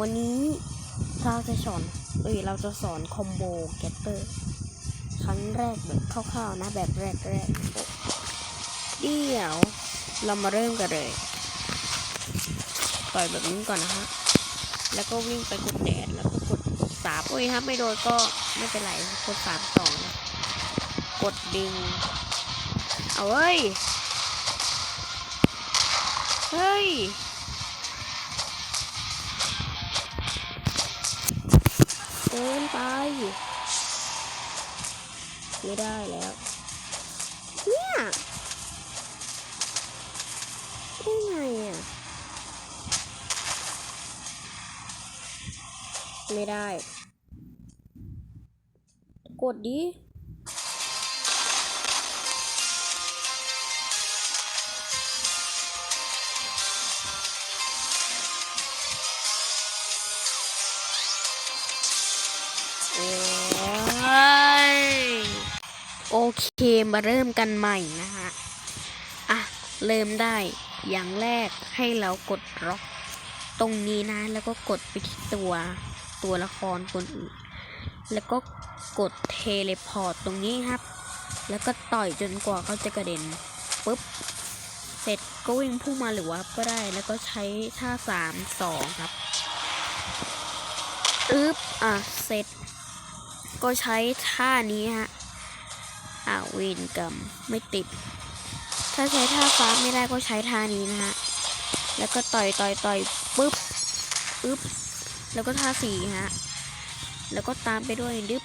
วันนี้เราจะสอนเอ้ยเราจะสอนคอมโบแกตเตอร์ครั้งแรกแบบคร่าวๆนะแบบแรกๆเดี๋ยวเรามาเริ่มกันเลยต่อยแบบนี้ก่อนนะฮะแล้วก็วิ่งไปกดแดดแล้วก็กดสามโอ้ยถ้าไม่โดนก็ไม่เป็นไรกดสามสองนะกดดึงเอาเว้ยเฮ้ย เกินไป ไม่ได้แล้ว เนี่ยได้ไงอะ ไม่ได้ กดดิ โอเคมาเริ่มกันใหม่นะฮะอะ เริ่มได้อย่างแรกให้เรากดล็อกตรงนี้นะ แล้วก็กดไปที่ตัวตัวละครคนอื่น แล้วก็กดเทเลพอร์ตตรงนี้ครับ แล้วก็ต่อยจนกว่าเขาจะกระเด็นปุ๊บ เสร็จก็วิ่งพุ่งมาหรือว่าก็ได้ แล้วก็ใช้ท่าสามสองครับอึ๊บ อะ เสร็จ ก็ใช้ท่านี้ฮะ อ่าเวนกรรมไม่ติด ถ้าใช้ท่าฟ้าไม่ได้ก็ใช้ท่านี้นะฮะ แล้วก็ต่อยต่อยต่อยปุ๊บอึ๊บ แล้วก็ท่าสี่ฮะ แล้วก็ตามไปด้วยดึบ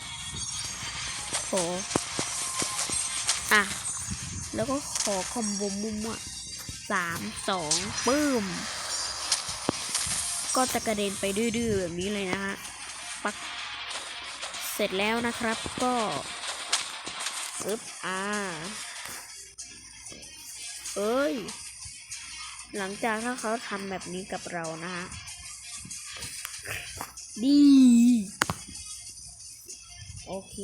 โหอะ แล้วก็ขอคอมโบมุมอะสามสองปึ้ม ก็จะกระเด็นไปดื้อๆแบบนี้เลยนะฮะปัก เสร็จแล้วนะครับก็ อึ๊บอ่าเอ้ย หลังจากถ้าเขาทำแบบนี้กับเรานะฮะ ดี โอเค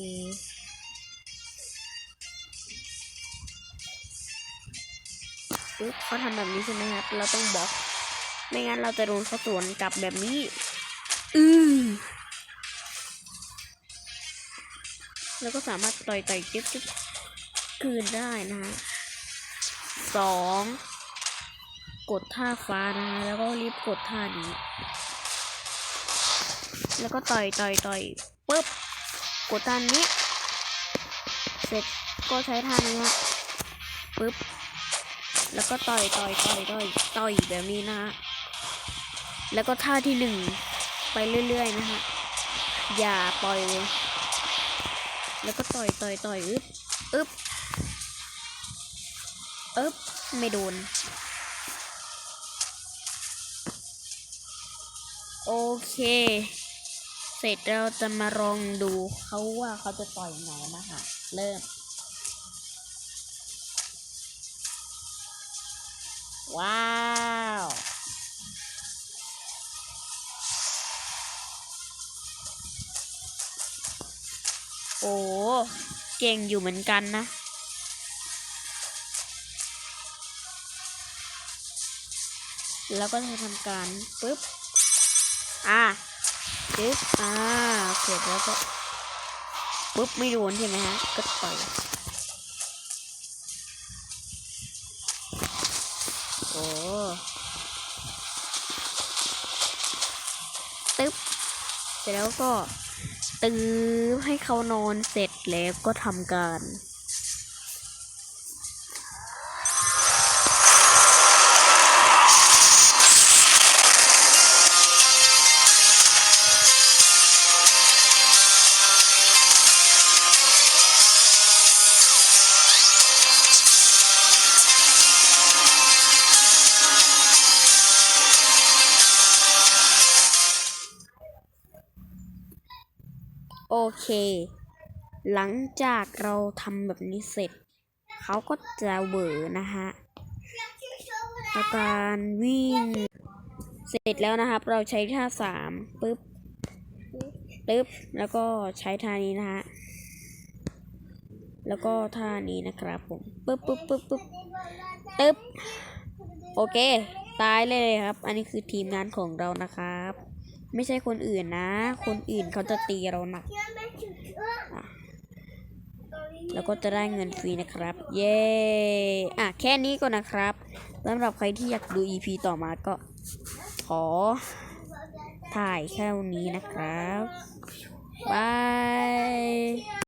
ปึ๊บเขาทำแบบนี้ใช่ไหมครับ เราต้องบล็อก ไม่งั้นเราจะโดนเขาสวนกลับแบบนี้ อือ แล้วก็สามารถต่อยต่อยจิ๊บจิ๊บคืนได้นะฮะสองกดท่าฟ้านะฮะแล้วก็รีบกดท่านี้ แล้วก็ต่อยต่อยต่อยปุ๊บกดท่านี้ เสร็จก็ใช้ท่านี้ฮะปุ๊บแล้วก็ต่อยต่อยต่อยต่อยต่อยแบบนี้นะฮะแล้วก็ท่าที่หนึ่งไปเรื่อยๆนะฮะอย่าปล่อยเลย แล้วก็ต่อยต่อยต่อยอึ๊บอึ๊บอึบไม่โดน โอเค เสร็จเราจะมาลองดูเขาว่าเขาจะต่อยไหนนะคะเริ่ม ว้าว โอ้เก่งอยู่เหมือนกันนะ แล้วก็จะทำการปึ๊บ อะปึ๊บ อ่าเสร็จแล้วก็ปึ๊บไม่โดนใช่ไหมฮะ ก็ต่อยโอ้ตึ๊บเสร็จแล้วก็ ตื้อให้เขานอนเสร็จแล้วก็ทำการ โอเค หลังจากเราทำแบบนี้เสร็จ เขาก็จะเหวอนะฮะอาการวิ่ง เสร็จแล้วนะครับ เราใช้ท่าสามปึ๊บปึ๊บ แล้วก็ใช้ท่านี้นะฮะ แล้วก็ท่านี้นะครับผมปึ๊บปึ๊บปึ๊บปึ๊บตึ๊บ โอเค ตายเลยครับ อันนี้คือทีมงานของเรานะครับ ไม่ใช่คนอื่นนะ คนอื่นเขาจะตีเราหนัก แล้วก็จะได้เงินฟรีนะครับ เย้ อะแค่นี้ก่อนนะครับสำหรับใครที่อยากดู EP ต่อมาก็ ขอ ถ่ายแค่นี้นะครับบาย